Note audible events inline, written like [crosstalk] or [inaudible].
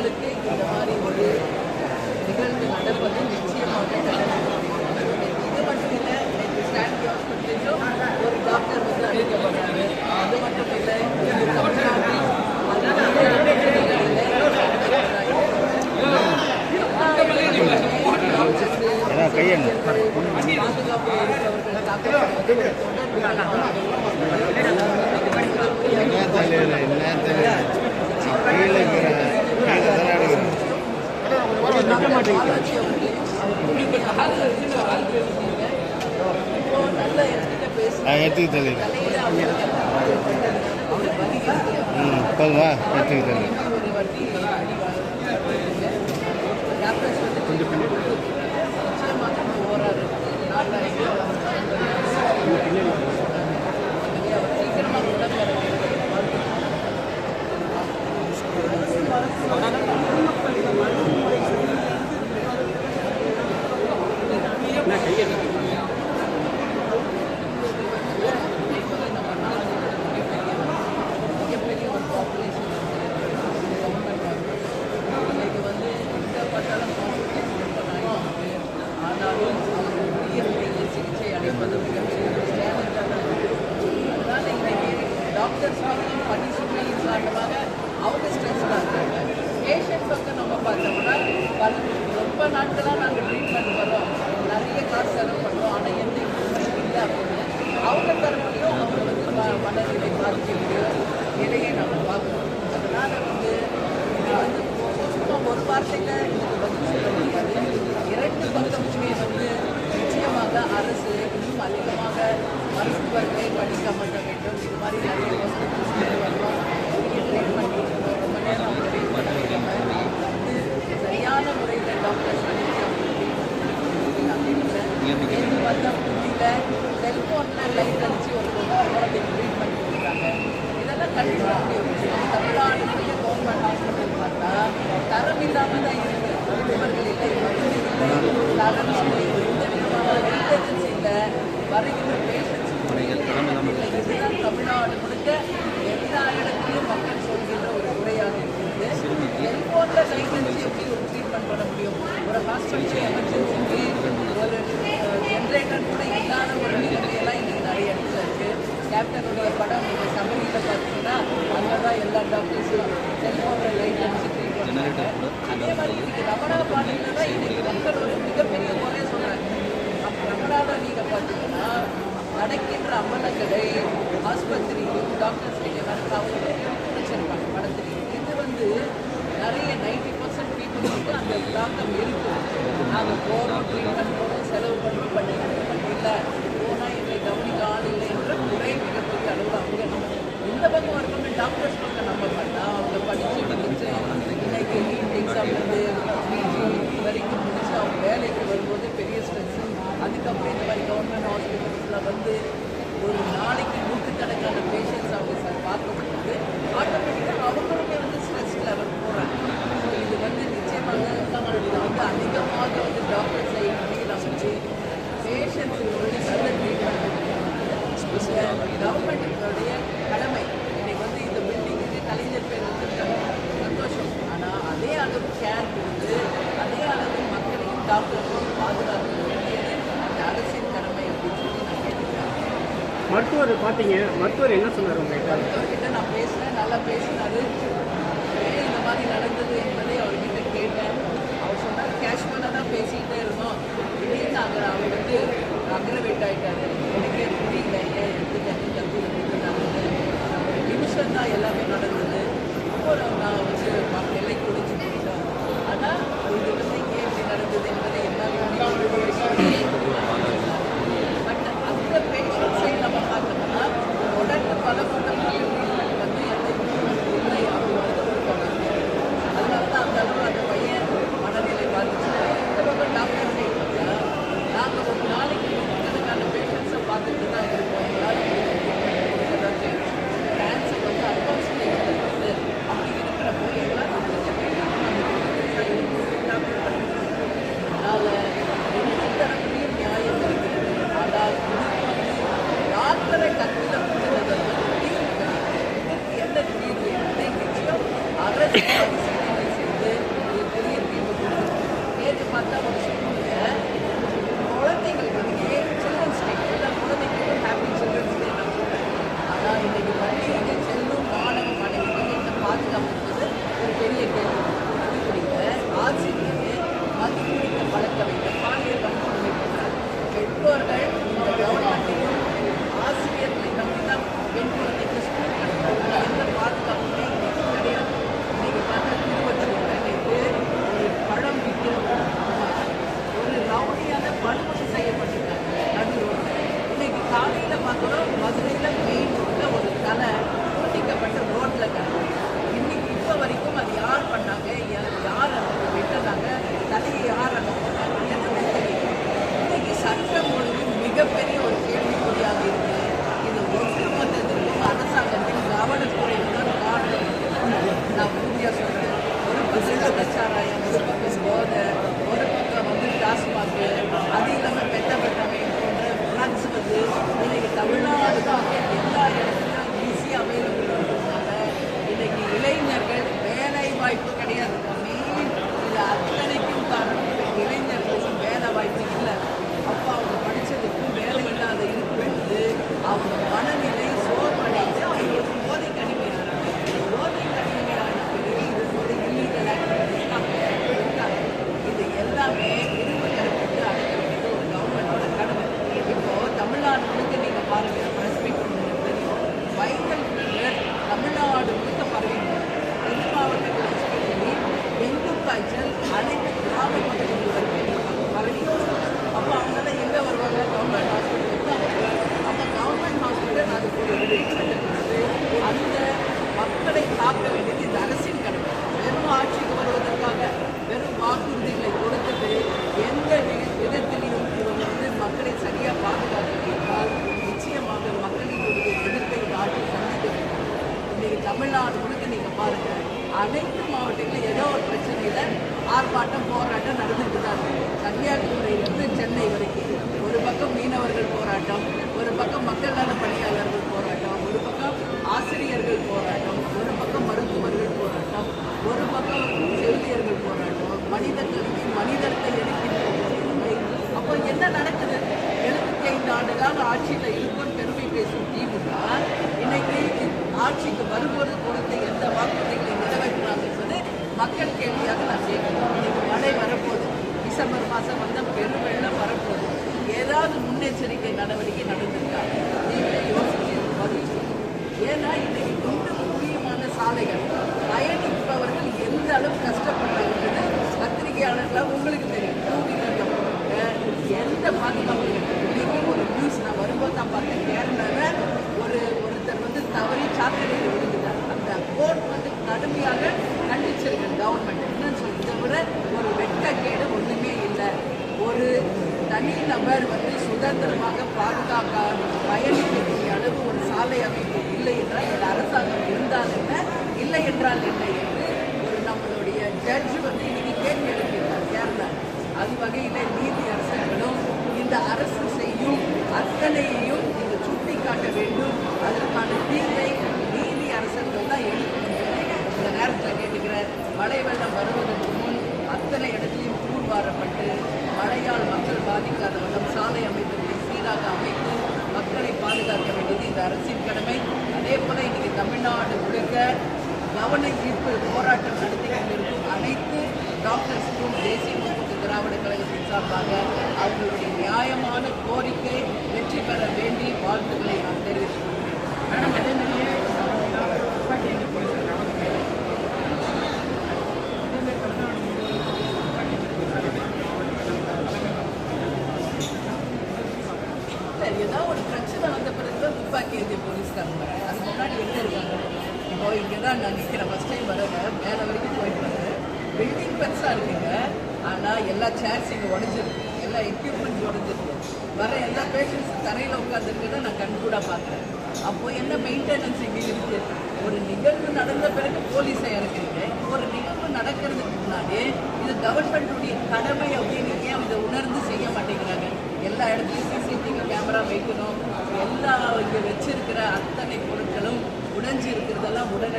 மக்களுக்கு இந்த மாதிரி ஒரு நிகழ்வு நடப்பது நிச்சயமாக இது மட்டும் இல்லை நேற்று ஹாஸ்பிட்டலும் ஒரு டாக்டர் வந்து அழைக்கப்படுறாரு அது மட்டும் இல்லை தமிழ்நாட்டில் பாதுகாப்பு இருப்பவர்கள் தாக்கப்படுவது ஒரு தொடர் பேசி ஆ எடுத்துக்க தலையில் ம் போதுமா? எடுத்துக்க தலையில் ஒரு வட்டி அடி வாங்கிருக்கீங்க. டாக்டர்ஸ் வந்து நிச்சயமாக ஓராறு நாலாயிரம் அவர் சீக்கிரமாக உடம்பு வர வேண்டும். மிகப்பெரிய ஒரு பாப்புலேஷன் இன்னைக்கு வந்து எங்கே பார்த்தாலும் hospitals open ஆகியிருக்கு. ஆனாலும் அவர்கள் உரிய முறையில் சிகிச்சை அளிப்பது மிகப்பெரிய ஒரு சேலஞ்சாக அதனால இன்னைக்கு டாக்டர்ஸ் வந்து பணி சுமையின் காரணமாக அவங்க ஸ்ட்ரெஸ்ஸாக இருக்காங்க பேஷண்ட் பக்கம் நம்ம பார்த்தோம்னா பல ரொம்ப நாட்களாக நாங்கள் ட்ரீட்மெண்ட் வரோம் நிறைய காசு செலவு பண்ணுறோம் ஆனால் எந்த இம்ப்ரூவ்மெண்ட் இல்லை அப்படின்னு அவங்க தரப்புலையும் அவங்க வந்து ம- மனநிலை பாதிக்கிறது நிலையை நம்ம பார்க்கணும். அதனால் வந்து இது வந்து சும்மா ஒரு வார்த்தையில் இதுக்கு பதில் சொல்ல முடியாது. இரண்டு பக்கமுமே வந்து நிச்சயமாக அரசு இன்னும் அதிகமாக மருத்துவர்களை படிக்கப்பட வேண்டும் இது மாதிரி நிறைய செல்ஃபோனில் லைட் அடித்து ஒரு குழந்தைக்கு ட்ரீட்மெண்ட் கொடுக்குறாங்க இதெல்லாம் கண்டிப்பாக முடிய விஷயம் தமிழ்நாடு கவர்மெண்ட் ஹாஸ்பிட்டல் பார்த்தா தரம் இல்லாமல் தான் இருக்குது மருத்துவர்கள் இல்லை மருந்து இல்லை தரம் இல்லை எந்த விதமான மெயின்டெனன்ஸ் இல்லை வருகின்ற பேஷண்ட்ஸ் இதுதான் தமிழ்நாடு முழுக்க எல்லா இடத்துலையும் மக்கள் சொல்கின்ற ஒரு குறையாக இருக்கிறது செல்போனில் லைட் அடிச்சு எப்படி ஒரு ட்ரீட்மெண்ட் பண்ண முடியும் ஒரு ஹாஸ்பிட்டல் எமர்ஜென்சிக்கு ஒரு ஜென்ரேட்டர் கூட இல்லாத ஒரு நிலைமையெல்லாம் இன்னைக்கு நிறைய இடத்துல இருக்கு கேப்டனுடைய படம் நீங்கள் சமரியில் பார்த்தீங்கன்னா அங்கே தான் எல்லா டாக்டர்ஸும் செல்போனில் லைட் அடிச்சு ட்ரீட்மெண்ட் அதே மாதிரி இன்னைக்கு ரமணா பாட்டியில் தான் இன்னைக்கு மக்கள் ஒரு மிகப்பெரிய குறைய சொல்கிறாங்க அப்போ ரமணாவில் நீங்கள் பார்த்தீங்கன்னா நடக்கின்ற அம்மனக்கடை ஆஸ்பத்திரியிலும் டாக்டர்ஸ் எல்லாரும் அவங்க வச்சிருப்பாங்க படத்துலையும் இது வந்து நிறைய நைன்டி பர்சன்ட் பீப்புளுக்கு அந்த தாக்கம் இருக்கும் நாங்கள் போகிறோம் ட்ரீட்மெண்ட் போகிறோம் செலவு பண்ணி பண்ணி ட்ரீட்மெண்ட் இல்லை போனால் எங்களை கவனிக்க ஆள் இல்லை என்ற ஒரே மிகப்பெரிய அளவில் அவங்க நம்ம இந்த பக்கம் இருக்கவங்க டாக்டர்ஸ் பக்கம் நம்ம பண்ணால் அவங்க படித்து படித்து இன்னைக்கு நீட் எக்ஸாம்லேருந்து பிஜி வரைக்கும் முடிச்சு அவங்க வேலைக்கு வரும்போது பெரிய ஸ்ட்ரெஸ் அதுக்கப்புறம் இந்த மாதிரி கவர்மெண்ட் ஹாஸ்பிட்டல்ஸில் வந்து ஒரு நாளைக்கு நூற்றுக்கணக்கான பேஷண்ட்ஸ் அவங்க சார் பார்க்கும்போது ஆட்டோமேட்டிக்காக அவங்களுமே வந்து ஸ்ட்ரெஸ் லெவல் போகிறாங்க ஸோ இது வந்து நிச்சயமாக இது வந்து அதிகமாக வந்து டாக்டர்ஸை பணியில் அமைச்சு பேஷண்ட்ஸுக்கு வந்து நல்ல ட்ரீட்மெண்ட் கவர்மெண்ட்டுடைய கடமை இன்னைக்கு வந்து இந்த பில்டிங்குக்கு கலைஞர் பேர் வச்சிருக்காங்க சந்தோஷம் ஆனால் அதே அளவு கேர் கொடுத்து அதே அளவு மக்களையும் டாக்டர்களையும் பாதுகாக்க வேண்டியது அந்த அரசின் கடமை அப்படின்னு சொல்லி நான் கேட்டுக்கிறேன் மருத்துவர் பார்த்தீங்க மருத்துவர் என்ன சொன்னார் உங்கள்கிட்ட நான் பேசுகிறேன் நல்லா பேசினாரு. Yeah. [laughs] அனைத்து மாவட்டங்களும் ஏதோ ஒரு பிரச்சனையில் ஆர்ப்பாட்டம் போராட்டம் நடந்துட்டு தான் இருக்கு. கன்னியாகுமரியிலிருந்து சென்னை வரைக்கும் ஒரு பக்கம் மீனவர்கள் போராட்டம் ஒரு பக்கம் மக்கள் நல பணியாளர்கள் போராட்டம் ஒரு பக்கம் ஆசிரியர்கள் போராட்டம் ஒரு பக்கம் மருத்துவர்கள் போராட்டம் ஒரு பக்கம் செவிலியர்கள் போராட்டம் மனித கல்வி மனிதர்களை எடுக்கின்ற அப்போ என்ன நடக்குது? எழுபத்தி ஐந்து ஆண்டுகால ஆட்சியில் இருக்கும் பெருமை பேசும் திமுக இன்னைக்கு ஆட்சிக்கு வரும்போது கொடுத்த எந்த வாக்குறுதிகளை நிறைவேற்றினாங்க என்பது மக்கள் கேள்வியாக நான் கேட்கிறேன் இன்னைக்கு மழை வரப்போகுது டிசம்பர் மாதம் வந்து பெரும் வெள்ளம் வரப்போகுது ஏதாவது முன்னெச்சரிக்கை நடவடிக்கை நடந்திருக்கா? நீங்களே யோசிச்சு பதில் ஏன்னா இன்னைக்கு ரொம்ப முக்கியமான சாலைகள். பயணிப்பவர்கள் எந்த அளவு கஷ்டப்படுறாங்கிறது பத்திரிகையாளர்களாக உங்களுக்கு தெரியும். டூ எந்த பாதிப்பு இல்லை. இன்னைக்கு ஒரு நியூஸ் நான் வரும்போது நான் பார்த்தேன் கேரளாவில் ஒரு ஒருத்தர் வந்து தவறி சாக்கடையில் விழுந்துட்டார் அந்த கோர்ட் வந்து கடுமையாக கண்டிச்சிருக்கு கவர்மெண்ட் என்னன்னு சொல்லி இதை விட ஒரு வெட்கக்கேடு ஒன்றுமே இல்லை ஒரு தனி நபர் வந்து சுதந்திரமாக பாதுகாக்க பயணிக்கக்கூடிய அளவு சாலை அமைப்பு இல்லை என்றால் இந்த அரசாங்கம் இருந்தால் என்ன? இல்லை என்றால் என்ன என்று ஒரு நம்மளுடைய ஜட்ஜ் வந்து இன்னைக்கு கேள்வி எழுப்பியிருந்தார் கேரளா அது வகையில் நீதி அரசர்களும் இந்த அரசு செய்யும் அத்தனையையும் இது சுட்டி காட்ட வேண்டும். அதற்கான தீர்வை நீதி அரசர்கள் தான் எடுக்கணும் இந்த நேரத்தில் கேட்டுக்கிற மழை வெள்ளம் வருவதற்கு முன் அத்தனை இடத்திலையும் தூர்வாரப்பட்டு மழையால் மக்கள் பாதிக்காத வண்ணம் சாலை அமைப்புகளை சீராக அமைத்து மக்களை பாதுகாக்க வேண்டியது இந்த அரசின் கடமை அதே போல இன்னைக்கு தமிழ்நாடு கவன ஈர்ப்பு போராட்டம் நடத்தி கொண்டிருக்கும் அனைத்து டாக்டர்ஸுக்கும் தேசிய முற்போக்கு திராவிட கழகத்தின் சார்பாக அவர்களுடைய நியாயமான கோரிக்கை வெற்றி பெற வேண்டி வாழ்த்துக்களை நான் தெரிவித்துக் கொள்கிறேன் மேடம் அதே மாதிரியே ஏதாவது ஒரு பிரச்சனை வந்த பிறகு தான் துப்பாக்கி ஏந்திய போலீஸ்காரங்க அதுக்கு முன்னாடி எங்கே இருக்காங்க? இப்போ இங்கே தான் நான் நிற்கிறேன் ஃபஸ்ட் டைம் வரேன் மேலே வரைக்கும் போயிட்டு வரேன். பில்டிங் பெருசாக இருக்குங்க. ஆனால் எல்லா சேர்ஸ் இங்கே உடஞ்சிருக்கு. எல்லா எக்யூப்மெண்ட்ஸ் உடஞ்சிருக்கு. வர எல்லா பேஷண்ட்ஸ் தரையில் உட்காந்துருக்கிறத நான் கண்கூடாக பார்க்குறேன். அப்போது என்ன மெயின்டெனன்ஸ் இங்கே இருக்குது ஒரு நிகழ்வு நடந்த பிறகு போலீஸை இறக்குறீங்க. ஒரு நிகழ்வு நடக்கிறதுக்கு முன்னாடி இது கவர்மெண்ட்டுடைய கடமை அப்படின்னு ஏன் இதை உணர்ந்து செய்ய மாட்டேங்கிறாங்க? எல்லா இடத்துலையும் சிசிடிவி கேமரா வைக்கணும். எல்லா இங்கே வச்சிருக்கிற அத்தனை பொருட்களும் உடைஞ்சு இருக்கிறதெல்லாம் உடனே